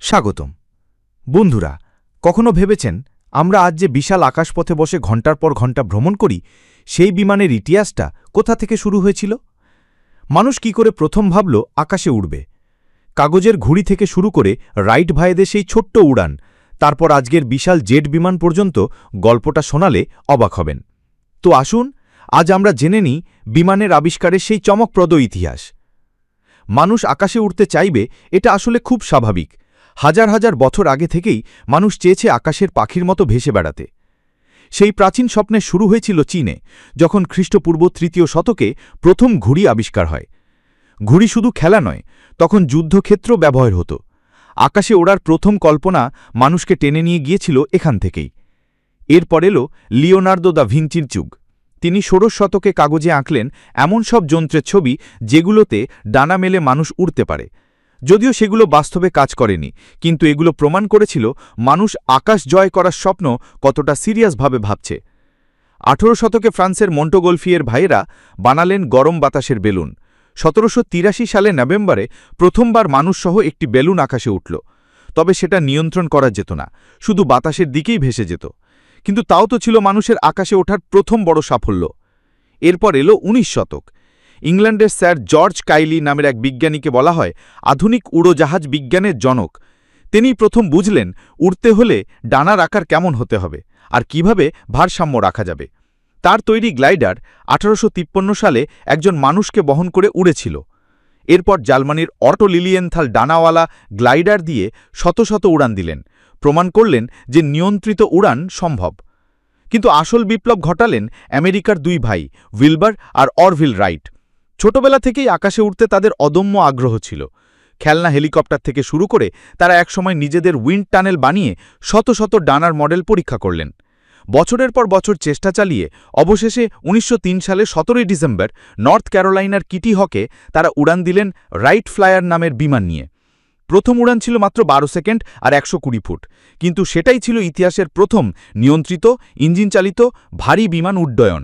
স্বাগতম। বন্ধুরা, কখনো ভেবেছেন আমরা আজ যে বিশাল আকাশপথে বসে ঘণ্টার পর ঘণ্টা ভ্রমণ করি, সেই বিমানের ইতিহাসটা কোথা থেকে শুরু হয়েছিল? মানুষ কি করে প্রথম ভাবল আকাশে উড়বে? কাগজের ঘুড়ি থেকে শুরু করে রাইট ভাইদের সেই ছোট্ট উড়ান, তারপর আজকের বিশাল জেট বিমান পর্যন্ত গল্পটা শোনালে অবাক হবেন। তো আসুন, আজ আমরা জেনে নিই বিমানের আবিষ্কারের সেই চমকপ্রদ ইতিহাস। মানুষ আকাশে উঠতে চাইবে, এটা আসলে খুব স্বাভাবিক। হাজার হাজার বছর আগে থেকেই মানুষ চেয়েছে আকাশের পাখির মতো ভেসে বেড়াতে। সেই প্রাচীন স্বপ্নে শুরু হয়েছিল চীনে, যখন খ্রিস্টপূর্ব তৃতীয় শতকে প্রথম ঘুড়ি আবিষ্কার হয়। ঘুড়ি শুধু খেলা নয়, তখন যুদ্ধক্ষেত্র ব্যবহার হতো। আকাশে ওড়ার প্রথম কল্পনা মানুষকে টেনে নিয়ে গিয়েছিল এখান থেকেই। এরপর এলো লিওনার্দো দা ভিঞ্চির যুগ। তিনি ষোড়শ শতকে কাগজে আঁকলেন এমন সব যন্ত্রের ছবি যেগুলোতে ডানা মেলে মানুষ উড়তে পারে। যদিও সেগুলো বাস্তবে কাজ করেনি, কিন্তু এগুলো প্রমাণ করেছিল মানুষ আকাশ জয় করার স্বপ্ন কতটা সিরিয়াসভাবে ভাবছে। আঠেরো শতকে ফ্রান্সের মন্টোগলফিয়ের ভাইয়েরা বানালেন গরম বাতাসের বেলুন। সতেরোশো তিরাশি সালে নভেম্বরে প্রথমবার মানুষসহ একটি বেলুন আকাশে উঠল। তবে সেটা নিয়ন্ত্রণ করা যেত না, শুধু বাতাসের দিকেই ভেসে যেত। কিন্তু তাও তো ছিল মানুষের আকাশে ওঠার প্রথম বড় সাফল্য। এরপর এলো ১৯ শতক। ইংল্যান্ডের স্যার জর্জ কাইলি নামের এক বিজ্ঞানীকে বলা হয় আধুনিক উড়োজাহাজ বিজ্ঞানের জনক। তিনি প্রথম বুঝলেন উড়তে হলে ডানার আকার কেমন হতে হবে আর কীভাবে ভারসাম্য রাখা যাবে। তার তৈরি গ্লাইডার আঠারোশো সালে একজন মানুষকে বহন করে উড়েছিল। এরপর জার্মানির অটো লিলিয়েনথাল ডানাওয়ালা গ্লাইডার দিয়ে শত শত উড়ান দিলেন, প্রমাণ করলেন যে নিয়ন্ত্রিত উড়ান সম্ভব। কিন্তু আসল বিপ্লব ঘটালেন আমেরিকার দুই ভাই, উইলবার আর অরভিল রাইট। ছোটবেলা থেকেই আকাশে উঠতে তাদের অদম্য আগ্রহ ছিল। খেলনা হেলিকপ্টার থেকে শুরু করে তারা একসময় নিজেদের উইন্ড টানেল বানিয়ে শত শত ডানার মডেল পরীক্ষা করলেন। বছরের পর বছর চেষ্টা চালিয়ে, অবশেষে ১৯০৩ সালে সতেরোই ডিসেম্বর নর্থ ক্যারোলাইনার কিটি হকে তারা উড়ান দিলেন রাইট ফ্লায়ার নামের বিমান নিয়ে। প্রথম উড়ান ছিল মাত্র বারো সেকেন্ড আর একশো কুড়ি ফুট। কিন্তু সেটাই ছিল ইতিহাসের প্রথম নিয়ন্ত্রিত ইঞ্জিন চালিত ভারী বিমান উড্ডয়ন।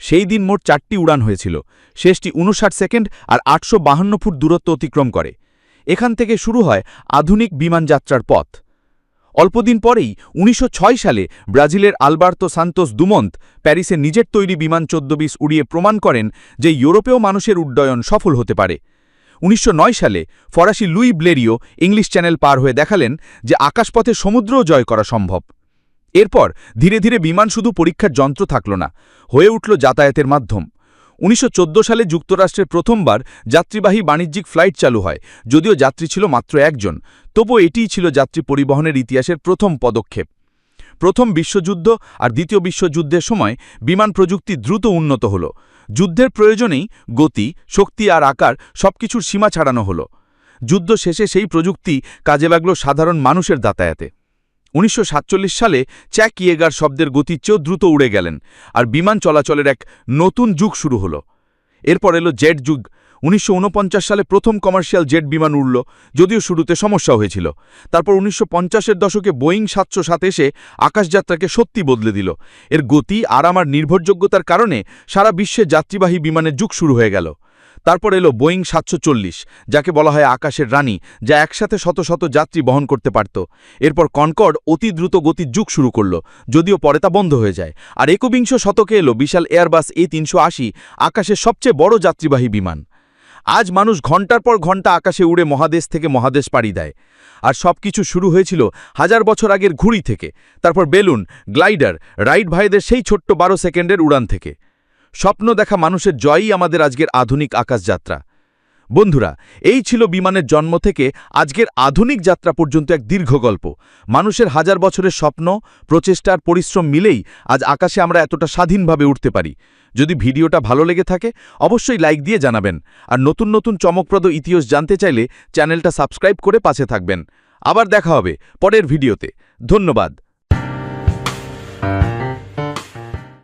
সেই দিন মোট চারটি উড়ান হয়েছিল। শেষটি উনষাট সেকেন্ড আর আটশো ফুট দূরত্ব অতিক্রম করে। এখান থেকে শুরু হয় আধুনিক বিমান যাত্রার পথ। অল্পদিন পরেই উনিশশো ছয় সালে ব্রাজিলের আলবার্তো সান্তোস দুমন্ত প্যারিসে নিজের তৈরি বিমান চোদ্দ বিশ উড়িয়ে প্রমাণ করেন যে ইউরোপেও মানুষের উড্ডয়ন সফল হতে পারে। উনিশশো নয় সালে ফরাসি লুই ব্লেরিও ইংলিশ চ্যানেল পার হয়ে দেখালেন যে আকাশপথে সমুদ্রও জয় করা সম্ভব। এরপর ধীরে ধীরে বিমান শুধু পরীক্ষার যন্ত্র থাকল না, হয়ে উঠল যাতায়াতের মাধ্যম। উনিশশো চোদ্দ সালে যুক্তরাষ্ট্রের প্রথমবার যাত্রীবাহী বাণিজ্যিক ফ্লাইট চালু হয়, যদিও যাত্রী ছিল মাত্র একজন। তবু এটিই ছিল যাত্রী পরিবহনের ইতিহাসের প্রথম পদক্ষেপ। প্রথম বিশ্বযুদ্ধ আর দ্বিতীয় বিশ্বযুদ্ধের সময় বিমান প্রযুক্তি দ্রুত উন্নত হল। যুদ্ধের প্রয়োজনেই গতি, শক্তি আর আকার সবকিছুর সীমা ছাড়ানো হল। যুদ্ধ শেষে সেই প্রযুক্তি কাজে লাগল সাধারণ মানুষের যাতায়াতে। উনিশশো সাতচল্লিশ সালে চ্যাক ইয়েগার শব্দের গতির চেয়েও দ্রুত উড়ে গেলেন, আর বিমান চলাচলের এক নতুন যুগ শুরু হলো। এরপর এলো জেট যুগ। উনিশশো ঊনপঞ্চাশ সালে প্রথম কমার্শিয়াল জেট বিমান উড়ল, যদিও শুরুতে সমস্যা হয়েছিল। তারপর উনিশশো পঞ্চাশের দশকে বোয়িং সাতশো সাত এসে আকাশযাত্রাকে সত্যি বদলে দিল। এর গতি আর আমার নির্ভরযোগ্যতার কারণে সারা বিশ্বে যাত্রীবাহী বিমানের যুগ শুরু হয়ে গেল। তারপর এলো বোয়িং সাতশো চল্লিশ, যাকে বলা হয় আকাশের রানী, যা একসাথে শত শত যাত্রী বহন করতে পারত। এরপর কনকর্ড অতি দ্রুত গতির যুগ শুরু করল, যদিও পরে তা বন্ধ হয়ে যায়। আর একবিংশ শতকে এলো বিশাল এয়ারবাস এ তিনশো আশি, আকাশের সবচেয়ে বড় যাত্রীবাহী বিমান। আজ মানুষ ঘণ্টার পর ঘণ্টা আকাশে উড়ে মহাদেশ থেকে মহাদেশ পাড়ি দেয়। আর সব কিছু শুরু হয়েছিল হাজার বছর আগের ঘুড়ি থেকে। তারপর বেলুন, গ্লাইডার রাইট ভাইদের সেই ছোট্ট বারো সেকেন্ডের উড়ান থেকে। স্বপ্ন দেখা মানুষের জয়ই আমাদের আজকের আধুনিক আকাশযাত্রা। বন্ধুরা, এই ছিল বিমানের জন্ম থেকে আজকের আধুনিক যাত্রা পর্যন্ত এক দীর্ঘ গল্প। মানুষের হাজার বছরের স্বপ্ন, প্রচেষ্টার পরিশ্রম মিলেই আজ আকাশে আমরা এতটা স্বাধীনভাবে উঠতে পারি। যদি ভিডিওটা ভালো লেগে থাকে, অবশ্যই লাইক দিয়ে জানাবেন। আর নতুন নতুন চমকপ্রদ ইতিহাস জানতে চাইলে চ্যানেলটা সাবস্ক্রাইব করে পাশে থাকবেন। আবার দেখা হবে পরের ভিডিওতে। ধন্যবাদ।